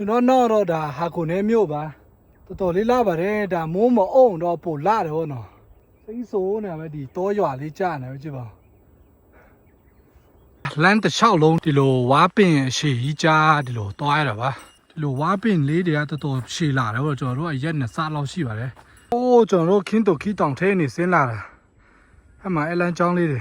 ကျွန်တော်နောက်တော့ဒါဟာကိုနေမြို့ပါတော်တော်လေးလာပါတယ်ဒါမိုးမအုံတော့ပိုလာတယ်ဟောနော်စိတ်ဆိုးနေပဲဒီတောရွာလေးကြာနေပဲကြည့်ပါလမ်းတစ်လျှောက်လုံးဒီလိုဝါပင်အရှိကြီးကြားဒီလိုတွားရတာပါဒီလိုဝါပင်လေးတွေကတော်တော်ရှည်လာတယ်ဟောကျွန်တော်တို့ကရက်နဲ့စလောက်ရှိပါတယ်အိုးကျွန်တော်တို့ခင်းတုတ်ခီတောင်ထဲနေဆင်းလာတာအဲ့မှာအလန်ချောင်းလေးတွေ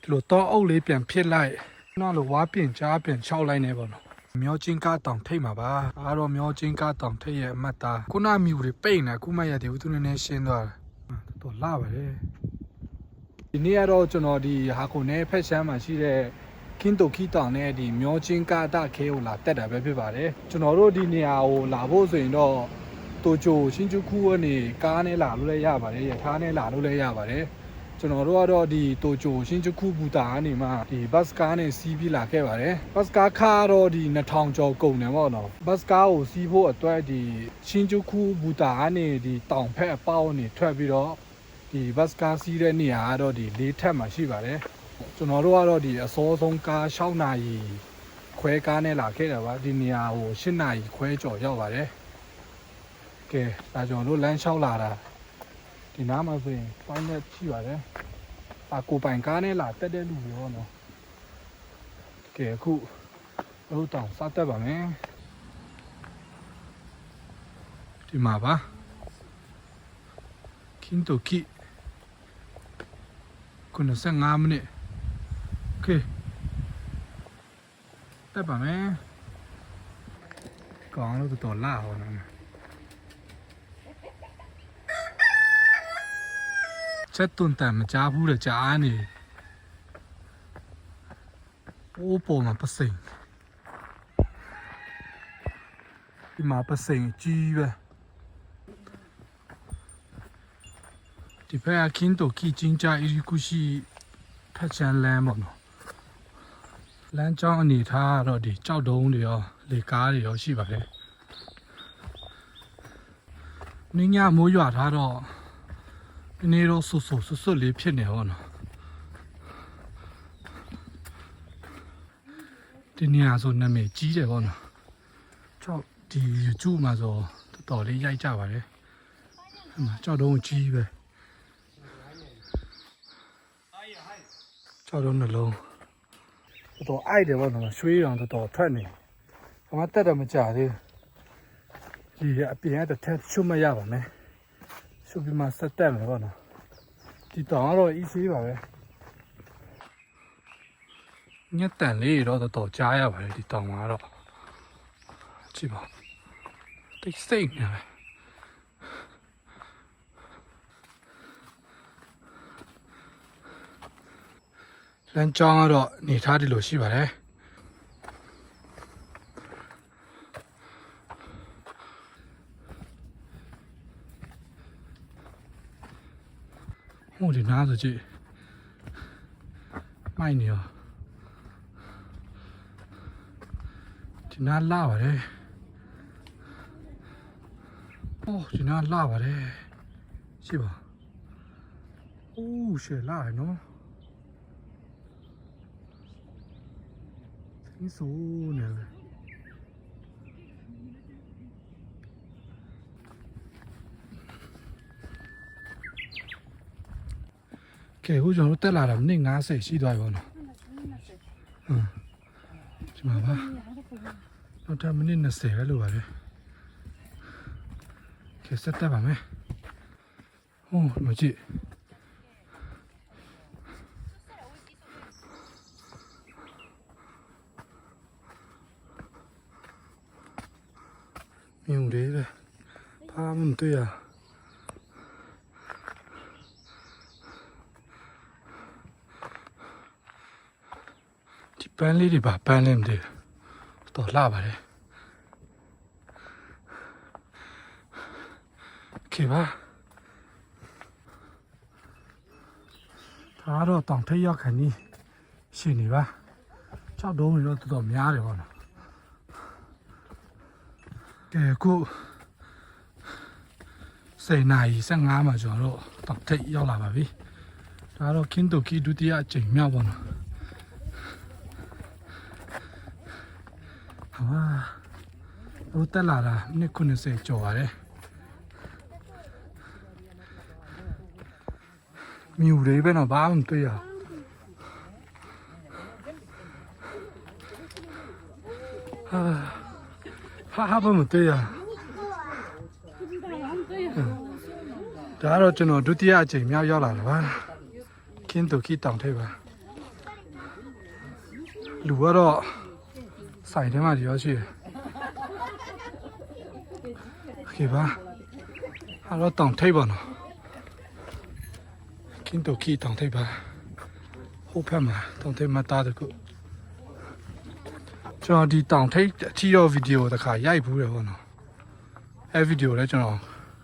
ဒီလိုတော့အုပ်လေးပြန်ဖြစ်လိုက် နောက်လိုဝါပြင်ကြားပြင်၆လိုက်နေပေါ့နော်မျောချင်းကားတောင်ထိတ်မှာပါအားတော့မျောချင်းကားတောင်ထိတ်ရဲ့အမှတ်သားခုနမြူတွေပိတ်နေခုမှရတဲ့ဦးသူနည်းနည်းရှင်းသွားတယ်တော်တော်လာပါတယ်ဒီနေ့ကတော့ကျွန်တော်ဒီဟာကုန်နဲ့ဖက်ရှမ်းမှာရှိတဲ့ကင်းတိုခီတောင်နဲ့ဒီမျောချင်းကားတခဲကိုလာတက်တာပဲဖြစ်ပါတယ်ကျွန်တော်တို့ဒီနေရာကိုလာဖို့ဆိုရင်တော့တိုကျိုရှင်ကျူကူကနေကားနဲ့လာလို့လည်းရပါတယ်ရထားနဲ့လာလို့လည်းရပါတယ် ကျွန်တော်တို့ကတော့ဒီတိုကျိုရှင်ချခုဘူတာကနေမှဒီဘတ်စကားနဲ့စီးပြီးလာခဲ့ပါတယ်ဘတ်စကားခါတော့ဒီ2000ကျော်ကုန်တယ်ပေါ့နော်ဘတ်စကားကိုစီးဖို့အတွက်ဒီရှင်ချခုဘူတာကနေဒီတောင်ဖက်အပေါက်နေထွက်ပြီးတော့ဒီဘတ်စကားစီးတဲ့နေရာကတော့ဒီလေးထက်မှာရှိပါတယ်ကျွန်တော်တို့ကတော့ဒီအစောဆုံးကား6နာရီခွဲကားနဲ့လာခဲ့တာပါဒီနေရာကို7နာရီခွဲကျော်ရောက်ပါတယ်ကဲဒါကျွန်တော်တို့လမ်းလျှောက်လာတာ ဒီနားမှာဆိုရင်ပိုင်းနဲ့ရှိပါတယ်။အာကိုပိုင်ကားနဲ့လာတက်တဲ့လူတွေရောနော်။ကဲအခုလို့တောင်စတက်ပါမယ်။ဒီမှာပါ။ကင်းတိုကီ95မိနစ်။ Okay တက်ပါမယ်။ကောင်းလို့တော်လာဟောနော်။ ချက်တွန်တန်မကြားဘူးတဲ့ကြားနေအိုးပေါ်မှာပစိန်ဒီမှာပစိန်ကြီးပဲဒီဘက်ကခင်းတိုကီချင်းကြအီရီကူရှိဖက်ချန်လမ်းပေါ့နော်လမ်းကြောင်းအနေထားကတော့ဒီကြောက်တုံးတွေရောလေကားတွေရောရှိပါတယ်နင်းညမိုးရွာထားတော့ ဒီနေ့တော့ဆူဆူဆွတ်ဆွတ်လေးဖြစ်နေဟောနော်ဒီနေရာဆိုနာမည်ကြီးတယ်ဗောနော်ကြောက်ဒီ YouTube မှာဆိုတော်တော်လေးရိုက်ကြပါတယ်အဲ့မှာကြောက်တော့ကြီးပဲကြောက်တော့နှလုံးတော်တော်အိုက်တယ်ဗောနော်ရွှေရောင်တော်တော်ထွက်နေဘာမှတက်တော့မကြသေးဘူးဒီအပြင်ကတစ်ထက်ချွတ်မရပါနဲ့ ရှုပ်ပြီးမှဆက်တက်မယ်ပေါ့နော်ဒီတောင်ကတော့ easy ပါပဲညက်တန်လေးတော့တော်တော်ကြားရပါတယ်ဒီတောင်မှာတော့ကြည့်ပါတိတ်စိတ်နေပဲလမ်းကြောင်းကတော့နေထားဒီလိုရှိပါတယ် 我的拿着去卖你哦，这拿拉吧嘞，哦，这拿拉吧嘞，是吧？哦，是拉的喏，挺熟呢。 ကဲအခုကျွန်တော်တို့တက်လာတာမိနစ်90ရှိသွားပြီပေါ့နော်ဟမ်ဒီမှာပါနောက်ထပ်မိနစ်20ပဲလိုပါလေကဲဆက်တက်ပါမယ်ဟိုမကြည့်မြုံလေးပဲဘာမှမတွေ့ရ ပန်းလေးတွေပါပန်းလေးမသိဘူးတော်လှပါတယ်ခေပါဒါတော့တောင်ထိပ်ရောက်ခံနီးရှင်နေပါ၆တုံးတွေတော့တော်တော်များတယ်ပေါ့နော်ကဲအခုစိတ်နာရီ15မှာကျွန်တော်တို့တောင်ထိပ်ရောက်လာပါပြီဒါတော့ကင်းတိုကီဒုတိယအကြိမ်မြောက်ပေါ့နော် ဟာဟို တက်လာတာနှစ်90ကျော်ပါတယ်မြူတွေပဲတော့ဘာမှမတွေ့ရဟာဟာဟာဘာမှမတွေ့ရဒါကတော့ကျွန်တော်ဒုတိယအကြိမ်မြောက်ရောက်လာတာပါခင်းတူခီတောင်ထိပ်ပါလူကတော့စိုက်ထဲမှာဒီရောရှိတယ် ကဲပါဟာတော့တောင်ထိပ်ပါနော်ကင်းတော့ခီတောင်ထိပ်ပါဟိုဖက်မှာတောင်ထိပ်မှာတားတကူကျွန်တော်ဒီတောင်ထိပ်အချီတော်ဗီဒီယိုတခါရိုက်ဘူးတယ်ဟောနော်အဲဗီဒီယိုလည်းကျွန်တော်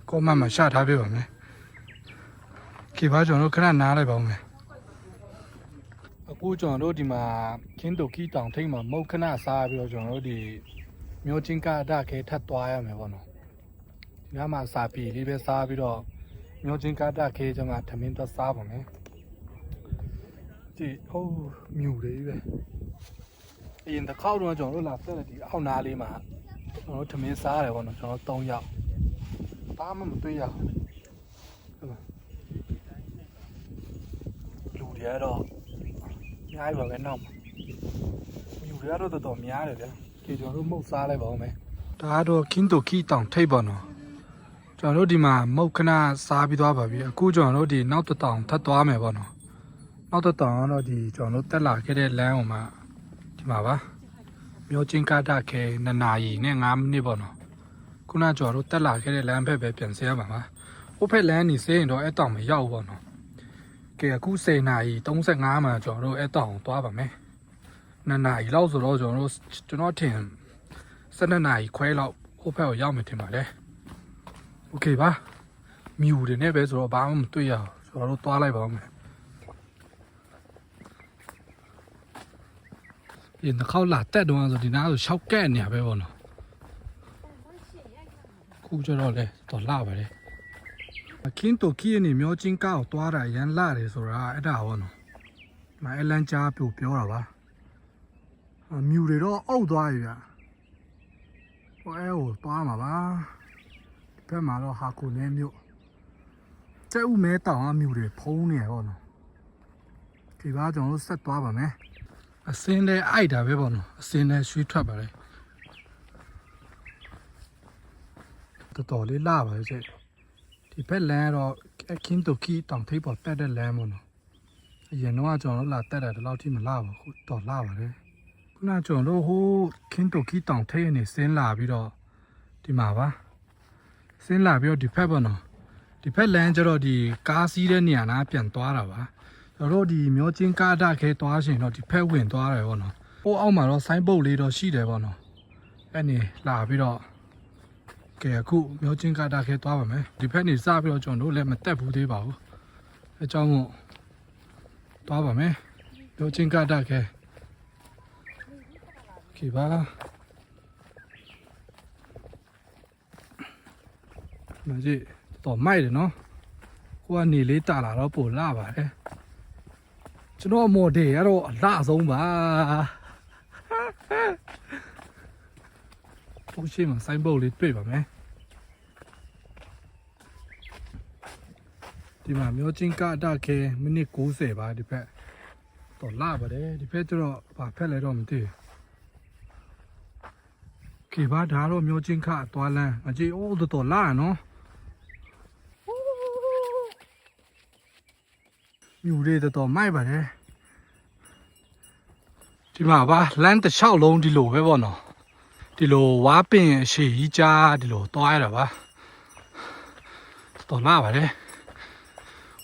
ကွန်မန့်မှာရှာထားပေးပါမယ်ခေပါကျွန်တော်တို့ခဏနားလိုက်ပါဦးမယ်အခုကျွန်တော်တို့ဒီမှာကင်းတိုကီတောင်ထိပ်မှာမုတ်ခဏစားပြီးတော့ကျွန်တော်တို့ဒီမျိုးချင်းကအတခဲထပ်သွားရမယ်ပေါ့နော် ဒီနားမှာစာပီလေးပဲစားပြီးတော့မျိုးချင်းကအတခဲကျွန်တော်ထမင်းသွားစားပါမယ်ဒီဟုတ်မြူလေးပဲအရင်တစ်ခေါက်တော့ကျွန်တော်တို့လာဆက်တဲ့ဒီအောက်နားလေးမှာကျွန်တော်တို့ထမင်းစားရတယ်ပေါ့နော်ကျွန်တော်တို့၃ယောက်ဘာမှမတွေ့ရဘူးဟုတ်ပါလူတွေကတော့အများကြီးပါပဲနောက်မှာလူတွေကတော့တော်တော်များတယ်ဗျာကြည့်ကျွန်တော်တို့မုတ်စားလိုက်ပါဦးမယ်ဒါကတော့ကင်းတိုခီတောင်ထိပ်ပါနော် ကျွန်တော်တို့ဒီမှာမုတ်ခဏစားပြီးသွားပါပြီအခုကျွန်တော်တို့ဒီနောက်တစ်တောင်ထပ်သွားမယ်ပေါ့နော်နောက်တစ်တောင်ကတော့ဒီကျွန်တော်တို့တက်လာခဲ့တဲ့လမ်းဟိုမှာဒီမှာပါမျိုးချင်းကားတခဲ2နာရီနဲ့5မိနစ်ပေါ့နော်ခုနကျွန်တော်တို့တက်လာခဲ့တဲ့လမ်းဘက်ပဲပြန်ဆင်းရမှာပါဟိုဘက်လမ်းနေဆင်းရင်တော့အဲ့တောင်မရောက်ဘူးပေါ့နော်ကဲအခု10နာရီ35မှာကျွန်တော်တို့အဲ့တောင်သွားပါမယ်။2နာရီလောက်ဆိုတော့ကျွန်တော်တို့ကျွန်တော်ထင်12နာရီခွဲလောက်ဟိုဘက်ကိုရောက်မယ်ထင်ပါ လေ။ Okay ပါ။မြူတွေနဲ့ပဲဆိုတော့ဘာမှမတွေ့ရဘူးကျွန်တော်တို့သွားလိုက်ပါဦးမယ်။ဒီနှစ်ခေါက်လာတက်တော့ဆိုဒီနားဆိုရှောက်ကဲ့နေရပဲပေါ့နော်။ခုကျတော့လေတော့လာပါလေ။အခင်းတိုကီနေမျိုးချင်းကောက်သွားတာရန်လာတယ်ဆိုတာအဲ့ဒါဟောနော်မအဲလန်ကြားပြပြောတာပါအမြူတွေတော့အုပ်သွားပြီဗျဟိုအဲဟိုသွားမှာပါဒီ ဘက်မှာတော့ဟာကိုနေမြို့ကျဲဥမဲတောင်အမြူတွေဖုံးနေရပေါ့နော်ဒီပါကျွန်တော်တို့ဆက်သွားပါမယ်အစင်းလဲအိုက်တာပဲပေါ့နော်အစင်းလဲရွှေ့ထွက်ပါလေတော်တော်လေးလာပါလေကျဲဒီဘက်လမ်းကတော့အခင်းတိုကီတောင်ထိပ်ပေါ်တက်တဲ့လမ်းပေါ့နော်အရင်တော့ကျွန်တော်တို့လာတက်တာဒီလောက်ထိမလာပါဘူးခုတော့လာပါတယ်ခုနကကျွန်တော်တို့ဟိုခင်းတိုကီတောင်ထိပ်နေဆင်းလာပြီးတော့ဒီမှာပါ ဆင်းလာပြီးတော့ဒီဘက်ပေါ့နော်ဒီဘက်လမ်းကျတော့ဒီကားစီးတဲ့နေရာနာပြန်သွားတာပါကျွန်တော်တို့ဒီမျိုးချင်းကားတခဲသွားရှင်တော့ဒီဘက်ဝင်သွားတယ်ပေါ့နော်ဟိုအောက်မှာတော့ဆိုင်းဘုတ်လေးတော့ရှိတယ်ပေါ့နော်အဲ့နေလာပြီးတော့ ကဲအခုမျိုးချင်းကာတာခဲသွားပါမယ်ဒီဘက်နေစပြီးတော့ကျွန်တော်တို့လည်းမတက်ဘူးသေးပါဘူးအဲကြောင့်မို့သွားပါမယ်မျိုးချင်းကာတာခဲโอเคပါ မကြီးတော့မိုက်တယ်နော်ဟိုကနေလေးတာလာတော့ပိုလာပါတယ်ကျွန်တော်မော်ဒယ်ကတော့အလှဆုံးပါဘုရှိမှာစိုင်းဘုတ်လေးတွေ့ပါမယ်ဒီမှာမျိုးချင်းကအတခဲမိနစ်60ပါဒီဘက်တော့လာပါတယ်ဒီဘက်ကျတော့ဘာဖက်လဲတော့မသိဘူးခေဘာဒါတော့မျိုးချင်းကသွားလန်းအကြီးအိုးတော်တော်လာနော် မြူလေးတော်တော်မိုက်ပါတယ်ဒီမှာပါလမ်းတစ်လျှောက်လုံးဒီလိုပဲပေါ့နော်ဒီလိုဝါပင်အရှိကြီးကြားဒီလိုသွားရတာပါတော်လာပါတယ်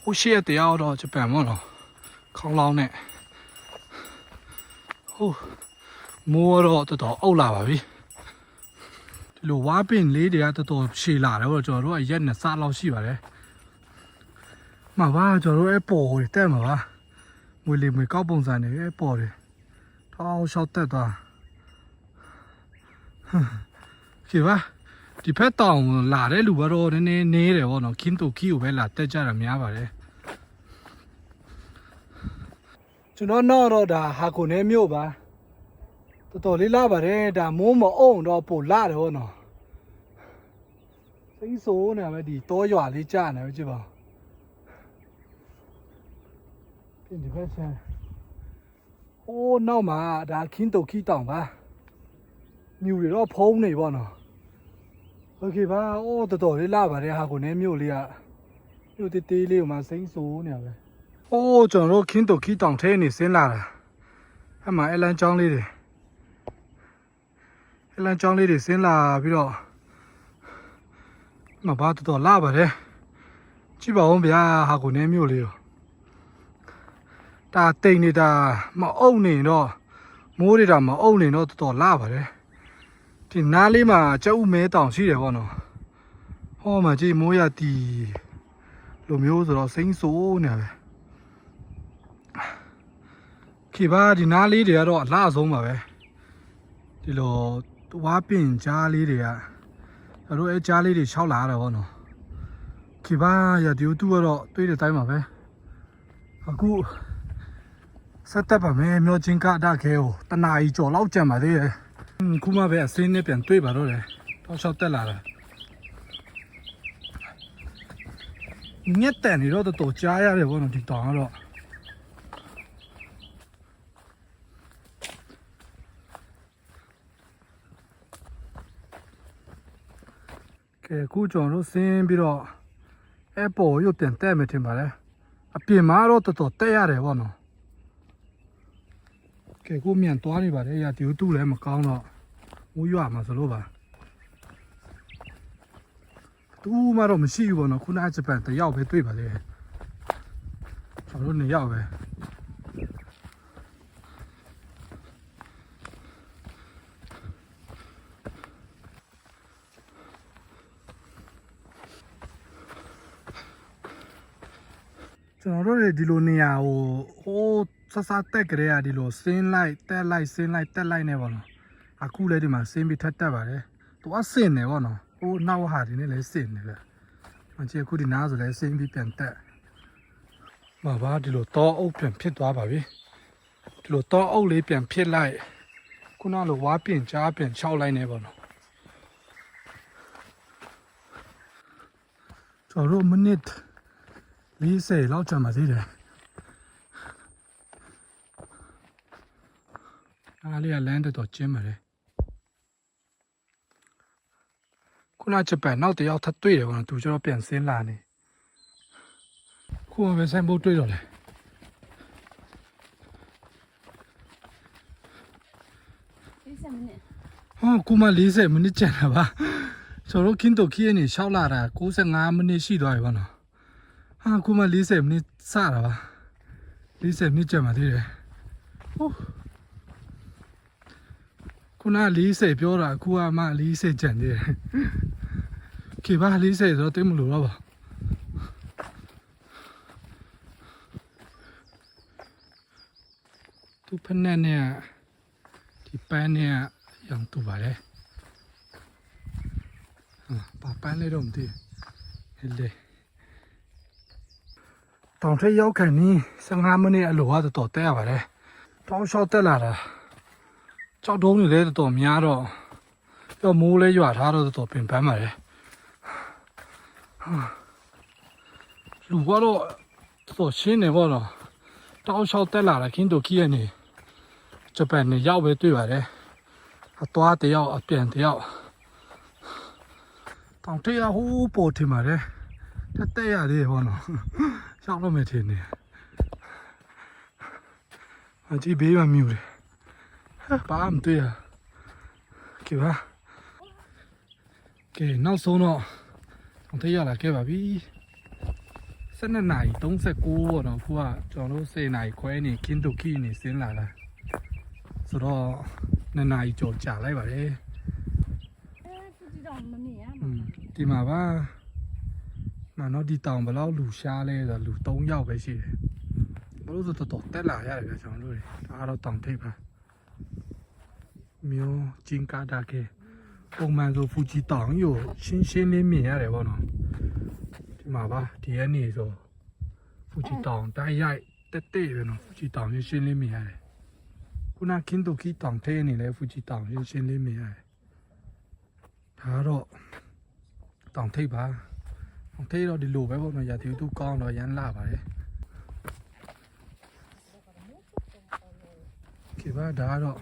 ဟိုရှေ့တရားတော့ဂျပန်မို့နော်ခေါင်းလောင်းနဲ့ဟိုမိုးတော့တော်တော်အုပ်လာပါပြီဒီလိုဝါပင်လေးတွေကတော်တော်ရှည်လာတယ်ပေါ့ကျွန်တော်တို့ကရက်နဲ့စလောက်ရှိပါတယ် မှာပါကျွန်တော်တို့အပေါ်တွေတက်မှာပါမွေလီမွေကောက်ပုံစံတွေအပေါ်တွေထောင်းလျှောက်တက်သွားဟမ်ကြည့်ပါဒီဖက်တောင်လာတဲ့လူကတော့နည်းနည်းနေတယ်ဗောနော်ခင်းတူခီကိုပဲလာတက်ကြတာများပါတယ်ကျွန်တော်တော့တော့ဒါဟာကိုနေမြို့ပါတော်တော်လေးလာပါတယ်ဒါမိုးမအုံတော့ပိုလာတယ်ဟောနော်စိမ့်ဆိုးနေပဲဒီတောရွာလေးကြာနေပဲကြည့်ပါပြင် ဒီဘက်ဆန်ဟိုးနောက်မှာဒါခင်းတုတ်ခီတောင်ပါမြူတွေတော့ဖုံးနေပေါ့နော်โอเคပါအိုးတော်တော်လေးလာပါတယ်ဟာကိုနေမြို့လေးကမြို့တေးသေးလေးကိုမှစိမ့်ဆိုးနေပဲအိုးကျွန်တော်တို့ခင်းတုတ်ခီတောင်ထဲနေဆင်းလာတာအဲ့မှာအလန်ချောင်းလေးတွေ ဟလန်ချောင်းလေးတွေဆင်းလာပြီးတော့မဘာတော်တော်လာပါတယ်ကြည့်ပါဦးဗျာဟာကိုနေမျိုးလေးရော ဒါတိတ်နေတာမအုံနေတော့မိုးတွေတာမအုံနေတော့တော်တော်လာပါတယ်ဒီနားလေးမှာကြောက်မဲတောင်ရှိတယ်ပေါ့နော်ဟောမှာကြည့်မိုးရတီလိုမျိုးဆိုတော့စိမ့်ဆိုးနေပဲခေပါဒီနားလေးတွေကတော့အလှအဆုံးပါပဲဒီလိုဝါပင်ကြားလေးတွေကကျွန်တော်တို့အဲကြားလေးတွေရှောက်လာတာပေါ့နော်ခေပါရဒီတူကတော့တွေးတဲ့တိုင်းပါပဲအခု ဆက်တက်ပါမယ်မျောချင်းကဒါခဲကိုတနာကြီးကြော်လောက်ကြံပါသေးတယ်ဟွန်းခုမှပဲအစင်းနဲ့ပြန်တွေးပါတော့တယ်တော့လျှောက်တက်လာတာညက်တန်နေတော့တော်တော်ကြားရတယ်ပေါ့နော်ဒီတောင်ကတော့ကဲအခုကျွန်တော်တို့ဆင်းပြီးတော့အဲပေါ်ရုပ်ပြန်တက်မယ်ထင်ပါတယ်အပြင်မှာတော့တော်တော်တက်ရတယ်ဗောနော် ကဲအခုမြန်သွားနေပါတယ်ရာဒီတူလည်းမကောင်းတော့မူးရွာမှာဆိုလို့ပါတူမှတော့မရှိဘူးဗောနော်ခုနကဂျပန်တယောက်ပဲတွေ့ပါလေကျွန်တော်တို့နေရောက်ပဲကျွန်တော်တို့တွေဒီလိုနေရာဟိုဟိုး ဆဆတက်ကြရဒီလိုဆင်းလိုက်တက်လိုက်ဆင်းလိုက်တက်လိုက်နေဗောနော်အခုလည်းဒီမှာဆင်းပြီးထက်တက်ပါတယ်သူကဆင်းနေဗောနော်ဟိုနောက်ဟာဒီနဲ့လည်းဆင်းနေပဲမကြည့်အခုဒီနားဆိုလည်းဆင်းပြီးပြန်တက်မှာပါဒီလိုတောအုပ်ပြန်ဖြစ်သွားပါပြီဒီလိုတောအုပ်လေးပြန်ဖြစ်လိုက်ခုနလိုဝါပြင်ကြားပြန်ခြောက်လိုက်နေဗောနော်ကျွန်တော်တို့မိနစ်40လောက်ကြာမှသေးတယ် အားလေးကလမ်းတော်တော်ကျင်းပါတယ်ခုနဂျပန်နောက်တစ်ယောက်ထပ်တွေ့တယ်ကောသူကျတော့ပြန်ဆင်းလာနေခုမှပဲဆိုင်ဖို့တွေ့တော့လေ40မိနစ်ဟောခုမှ40မိနစ်ကျန်တာပါကျွန်တော်တို့ခင်းတို့ခီးရနေရှောက်လာတာ65မိနစ်ရှိသွားပြီပေါ့နော်ဟာခုမှ40မိနစ်စတာပါ40မိနစ်ကျန်ပါသေးတယ်ဟုတ်ခု န40ပြောတာအခုကမှ40ကျန်သေးတယ်ခေပါ40ဆိုတော့တိတ်မလို့တော့ပါသူဖက်နဲ့နဲ့ဒီပန်းနဲ့ရောင်တူပါလေဟာပါပန်းလေးတော့မသိဟဲ့လေတောင်ထက်ရောက်ခံနီး15မိနစ်အလိုကတော်တော်တက်ရပါတယ်တောင်းလျှောက်တက်လာတာ ကြောက်တုံးတွေလည်းတော်တော်များတော့တော့မိုးလဲရွာထားတော့တော်တော်ပင်ပန်းပါတယ်ဟာလူကတော့တော်တော်ရှင်းနေပေါ့နော်တောင်းလျှောက်တက်လာတာခင်းတို့ကြီးရနေဂျပန်နေရောက်ပဲတွေ့ပါတယ်အသွားတယောက်အပြန်တယောက်တောင်ထရဟိုးပေါ်ထင်ပါတယ်တက်တက်ရသေးဘောနော်ရောက်တော့မယ်ထင်နေအကြည့်ဘေးမှာမြူတယ် ဘာမှမတွေ့ရကဲပါကဲနောက်ဆုံးတော့တောင်ထရလာခဲ့ပါပြီ12နာရီ39ပေါ့နော်ခုကကျွန်တော်တို့10နာရီခွဲနေကင်းတိုကီနေဆင်းလာတာဆိုတော့2နာရီကြော်ကြာလိုက်ပါတယ်အဲသူကြည့်တော့မမြင်ရอืမှာมဒီမှာပါမနော်ဒီတောင်ဘယ်လောက်လူရှားလဲဆိုတော့လူ3ယောက်ပဲရှိတယ်ဘလို့ဆိုတော့တော်တက်လာရတယ်ဗျာကျွန်တော်တို့တွေဒါကတော့တောင်ထိပ်ပါ မျိုးဂျင်ကာဒါကေပုံမှန်ဆိုဖူဂျီတောင်ကိုရှင်းရှင်းလေးမြင်ရတယ်ဗောနော်ဒီမှာပါဒီရက်နေဆိုဖူဂျီတောင်တိုက်ရိုက်တက်တက်ပဲနော်ဖူဂျီတောင်ရှင်းရှင်းလေးမြင်ရတယ်ခုနကင်းတိုကီတောင်ထဲနေလဲဖူဂျီတောင်ရင်းရှင်းလေးမြင်ရတယ်ဒါကတော့တောင်ထိပ်ပါတောင်ထိပ်တော့ဒီလိုပဲပေါ့နော်ရာသီဥတုကောင်းတော့ရမ်းလာပါတယ်ခေပါဒါကတော့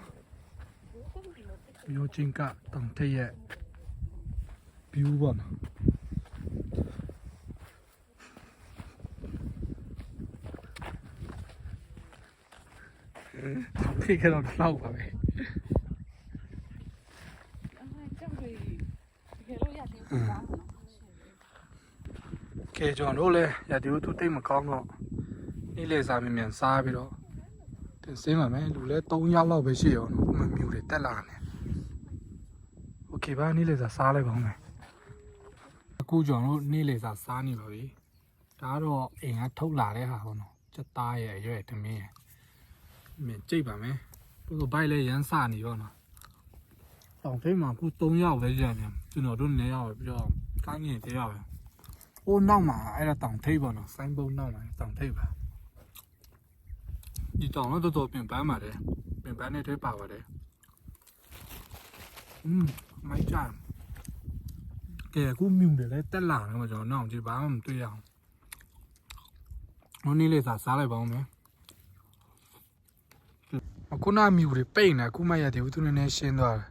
မျိုးချင်းကတောင်ထိပ်ရဲ့ view ပေါ့နော်ထိတ်ကတော့လောက်ပါပဲကြောက်တွေတကယ်လို့ရသေးဘူးလားနော်ကဲကျွန်တော်တို့လည်းရာဒီဥတုတိတ်မကောင်းတော့နေ့လေစာမြန်မြန်စားပြီးတော့တင်စင်းပါမယ်လူလည်း3ယောက်လောက်ပဲရှိရောနော်မမြူတွေတက်လာတယ် ကေဘာနေ့လေစာစားလိုက်ပါဦးမယ်အခုကျွန်တော်တို့နေ့လေစာစားနေပါပြီဒါကတော့အိမ်ကထုတ်လာတဲ့ဟာပေါ့နော်စက်သားရဲ့ရွက်တမင်းရဲ့မင်းကြိတ်ပါမယ်ဘုလိုဘိုက်လဲရမ်းစနေပေါ့နော်တောင်ထိပ်မှာခု3ရောက်ပဲကြံနေကျွန်တော်တို့လည်းရောက်ပြီပြီးတော့ကိုင်းငင်တရောက်ပဲိုးနောက်မှာအဲ့ဒါတောင်ထိပ်ပေါ့နော်ဆိုင်းပုံနောက်မှာတောင်ထိပ်ပါဒီတောင်တော့တော်တော်ပြင်ပန်းပါတယ်ပြင်ပန်းနဲ့ထိပ်ပါပါတယ်อืม မိုက်ကြကဲအခုမြူတယ်လဲတက်လာတော့ကျွန်တော်နောက်ကြည့်ဘာမှမတွေ့ရအောင်ဟိုနေ့လေးစားစားလိုက်ပါဦးမယ်အခုနမြူတွေပိတ်နေအခုမှရသေးဘူးသူနည်းနည်းရှင်းသွားတယ်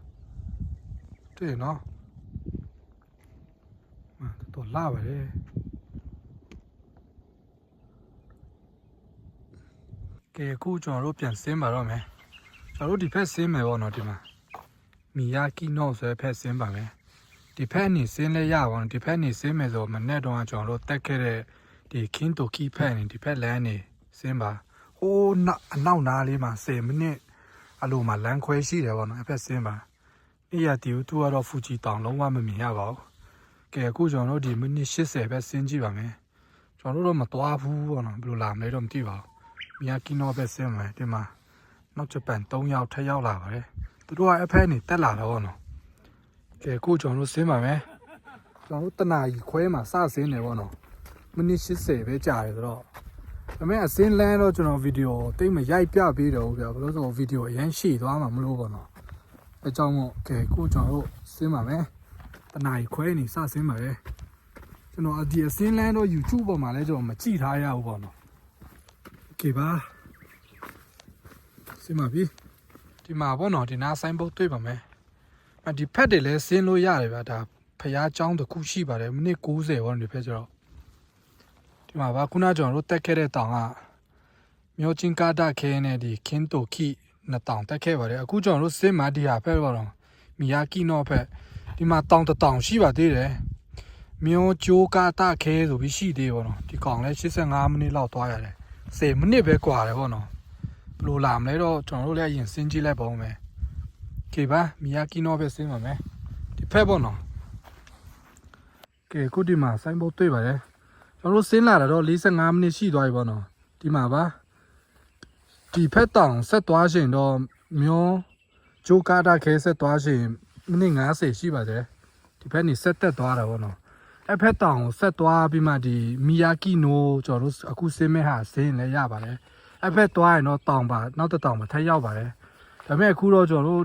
တွေ့နော်အာတော်တော်လာပါတယ်ကဲအခုကျွန်တော်တို့ပြန်ဆင်းပါတော့မယ်ကျွန်တော်တို့ဒီဖက်ဆင်းမယ်ပေါ့နော်ဒီမှာ မီယာကီနော့ဆိုတဲ့ဖက်ဆင်းပါမယ်ဒီဖက်နေဆင်းလဲရပါတော့ဒီဖက်နေဆင်းမယ်ဆိုမနေ့တော့ကျွန်တော်တို့တက်ခဲ့တဲ့ဒီခင်းတိုကီဖက်နေဒီဖက်လမ်းနေဆင်းပါဟိုးနောက်အနောက်နားလေးမှာ10မိနစ်အလိုမှာလမ်းခွဲရှိတယ်ပေါ့နော်အဖက်ဆင်းပါနေ့ရတီဦးသူကတော့ဖူဂျီတောင်လုံးဝမမြင်ရပါဘူးကဲအခုကျွန်တော်တို့ဒီမိနစ်80ပဲဆင်းကြည့်ပါမယ်ကျွန်တော်တို့တော့မသွားဘူးပေါ့နော်ဘယ်လိုလာမလဲတော့မသိပါဘူးမီယာကီနိုပဲဆင်းမယ်ဒီမှာနောက်ဂျပန်3ယောက်ထပ်ရောက်လာပါတယ် သူတို့ကအဖက်နေတက်လာတော့ဗောနော်ကဲအခုကျွန်တော်တို့ဆင်းပါမယ်ကျွန်တော်တို့တနာကြီးခွဲမှာစဆင်းနေဗောနော်မိနစ်80ပဲကြာတယ်ဆိုတော့ဒါပေမဲ့အစင်းလန်းတော့ကျွန်တော်ဗီဒီယိုတိတ်မရိုက်ပြပေးတော့ဘူးဗျာဘယ်လို့ဆိုဗီဒီယိုအရင်ရှည်သွားမှာမလို့ဗောနော်အဲကြောင့်မို့ကဲအခုကျွန်တော်တို့ဆင်းပါမယ်တနာကြီးခွဲနေစဆင်းပါပဲကျွန်တော်ဒီအစင်းလန်းတော့ YouTube ပေါ်မှာလဲကျွန်တော်မကြည့်ထားရဘူးဗောနော် โอเคပါစင်ပါပြီ ဒီမှာပေါ့နော်ဒီနားဆိုင်ဘုတ်တွေ့ပါမယ်အဒီဖက်တွေလည်းဆင်းလို့ရတယ်ဗျာဒါဖျားเจ้าတစ်ခုရှိပါတယ်မိနစ်60ပေါ့နော်ဒီဖက်ကျတော့ဒီမှာပါခုနကျွန်တော်တို့တက်ခဲ့တဲ့တောင်ကမျိုးချင်းကာတာခဲနဲ့ဒီခင်းတိုခိနှစ်တောင်တက်ခဲ့ပါတယ်အခုကျွန်တော်တို့စင်းမာဒီဟာဖက်ပေါ့နော်မီယာကီနောဖက်ဒီမှာတောင်တစ်တောင်ရှိပါသေးတယ်မျိုးဂျိုကာတာခဲဆိုပြီးရှိသေးပေါ့နော်ဒီကောင်လည်း85မိနစ်လောက်သွားရတယ် 10မိနစ်ပဲกว่าတယ်ပေါ့နော် ဘယ်လိုလာမလဲတော့ကျွန်တော်တို့လည်းအရင်စဉ်းကြည့်လိုက်ပါဦးမယ်ကဲပါမီယာကီနောပဲစဉ်းပါမယ်ဒီဖက်ပေါ့နော်ကဲခုဒီမှာဆိုင်းဘုတ်တွေ့ပါတယ်ကျွန်တော်တို့စဉ်းလာတာတော့45မိနစ်ရှိသွားပြီပေါ့နော်ဒီမှာပါဒီဖက်တောင်ဆက်သွားရှင်တော့မျိုးဂျိုကာတာခဲဆက်သွားရှင်မိနစ်90ရှိပါတယ်ဒီဖက်နေဆက်တက်သွားတာပေါ့နော်အဖက်တောင်ကိုဆက်သွားပြီးမှဒီမီယာကီနိုကျွန်တော်တို့အခုစင်းမဲ့ဟာစင်းလည်းရပါတယ် အဖက်သွားရင်တော့တောင်ပါနောက်တစ်တောင်မှာထပ်ရောက်ပါတယ်ဒါပေမဲ့အခုတော့ကျွန်တော်တို့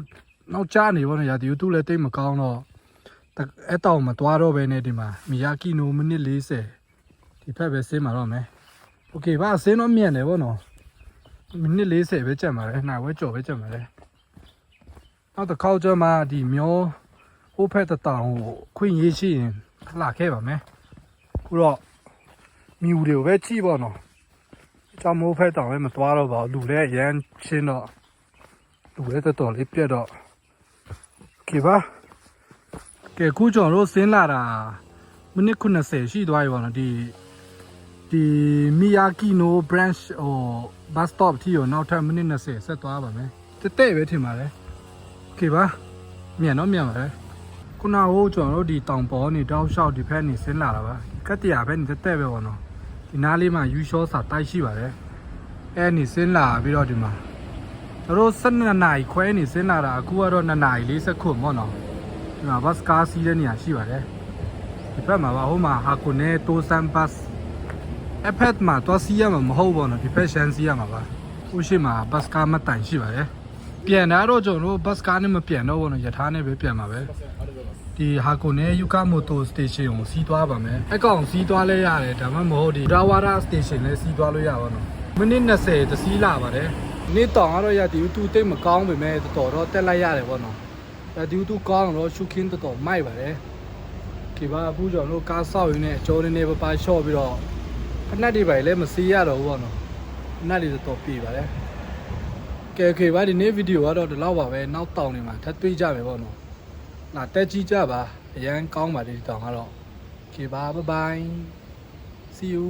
နောက်ကျနေပါတော့ရာဒီယူတူလည်းတိတ်မကောင်းတော့အဲ့တောင်မသွားတော့ဘဲနဲ့ဒီမှာမီယာကီနိုမိနစ်40ဒီဖက်ပဲစင်းမှာတော့မယ်โอเคပါစင်းတော့မြန်တယ်ဗောနော်မိနစ်40ပဲကြက်မှာလေနိုင်ဝဲကြော်ပဲကြက်မှာလေနောက်တစ်ခေါက်ကျမှဒီမျိုးဟိုဖက်တစ်တောင်ကိုခွင့်ရေးရှိရင် လာခဲ့ပါမယ်ခုတော့မြူတွေကိုပဲကြည့်ပါတော့ ကြောင်မိုးဖက်တောင်လည်းမသွားတော့ပါဘူးလူလည်းရမ်းချင်းတော့လူလည်းတော်တော်လေးပြတ်တော့ကဲပါကဲခုကျွန်တော်တို့ဆင်းလာတာမိနစ်90ရှိသွားပြီပေါ့နော်ဒီဒီမီယာကီနို branch ဟို bus stop ထိကိုနောက်ထပ်မိနစ်20ဆက်သွားပါမယ်တက်တဲ့ပဲထင်ပါတယ်ကဲပါမြန်တော့မြန်ပါပဲခုနကကျွန်တော်တို့ဒီတောင်ပေါ်နေတောက်လျှောက်ဒီဖက်နေဆင်းလာတာပါကတ်တရာပဲနေတက်တက်ပဲပေါ့နော် ဒီနားလေးမှာယူရှောစာတိုက်ရှိပါတယ်အဲနေဆင်းလာပြီးတော့ဒီမှာတို့တို့12နာရီခွဲနေဆင်းလာတာအခုကတော့2နာရီ40ခုပေါ့နော်ဒီမှာဘတ်ကားစီးတဲ့နေရာရှိပါတယ်ဒီဘက်မှာပါဟိုမှာဟာကိုနဲတိုးဆန်ဘတ်အဖက်မှာတော့စီးရမှာမဟုတ်ပေါ့နော်ဒီဘက်ရှန်စီးရမှာပါဥရှိမှာဘတ်ကားမတိုင်ရှိပါတယ်ပြန်တာတော့ကျွန်တော်တို့ဘတ်ကားနဲ့မပြန်တော့ဘူးနော်ယထာနဲ့ပဲပြန်ပါပဲ ဒီဟာကိုနဲ့ယူကာမိုတိုစတေရှင်ကိုစီးသွားပါမယ်အကောင်စီးသွားလဲရတယ်ဒါမှမဟုတ်ဒီဒရာဝါရာစတေရှင်လည်းစီးသွားလို့ရပါတော့မိနစ်20တစီးလာပါတယ်နေ့တောင်ကတော့ရဒီတူတိတ်မကောင်းပေမဲ့တော်တော်တက်လိုက်ရတယ်ပေါ့နော်အဲဒီတူကောင်းတော့ရှုခင်းတော်တော်မိုက်ပါတယ်ဒီပါအခုကျွန်တော်တို့ကားဆောက်ရင်းနဲ့အကျော်နေနေပပလျှော့ပြီးတော့ဖက်နှက်တွေပါလည်းမစီးရတော့ဘူးပေါ့နော်ဖက်နှက်တွေတော်တော်ပြေပါတယ်ကဲခေပါဒီနေ့ဗီဒီယိုကတော့ဒီလောက်ပါပဲနောက်တောင်နေမှာထပ်တွေ့ကြမယ်ပေါ့နော်။ လာတက်ကြည့်ကြပါအရန်ကောင်းပါဒီတောင်ကတော့။ခေပါဘိုင်ဘိုင် see you